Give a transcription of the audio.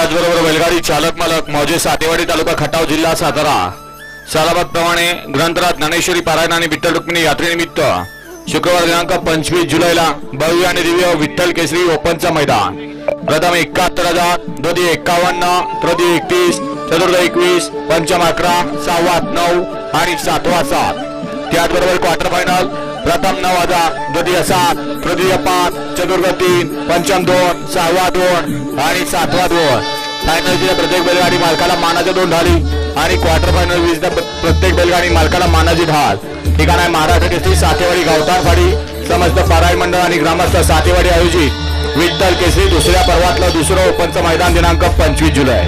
त्याचबरोबर बैलगाडी चालक मालक मौजे सातेवाडी तालुका खटाव जिल्हा सातारा. सालाबादप्रमाणे ग्रंथराज ज्ञानेश्वरी पारायण आणि विठ्ठल रुक्मिणी यात्रेनिमित्त शुक्रवार दिनांक पंचवीस जुलैला भव्य आणि दिव्य विठ्ठल केसरी ओपनचा मैदान. प्रथम एकाहत्तर हजार द्वितीय एक्कावन्न तृतीय एकतीस चतुर्थ एकवीस पंचम अकरा सहावा नऊ आणि सातवा सात. त्याचबरोबर क्वार्टर फायनल प्रथम नऊ हजार द्वितीय सात तृतीय पाच चतुर्थ तीन पंचम दोन सहावा दोन आणि सातवा दोन. फायनलच्या प्रत्येक बैलगाडी मालकाला मानाच्या दोन ढाली आणि क्वार्टर फायनल प्रत्येक बैलगाडी मालकाला मानाची ढाल ठिकाण आहे महाराष्ट्र केसरी सातेवाडी गावतारवाडी समस्त पारायण मंडळ आणि ग्रामस्थ सातेवाडी आयोजित. विठ्ठल केसरी दुसऱ्या पर्वातलं दुसरं ओपनचं मैदान दिनांक पंचवीस जुलै.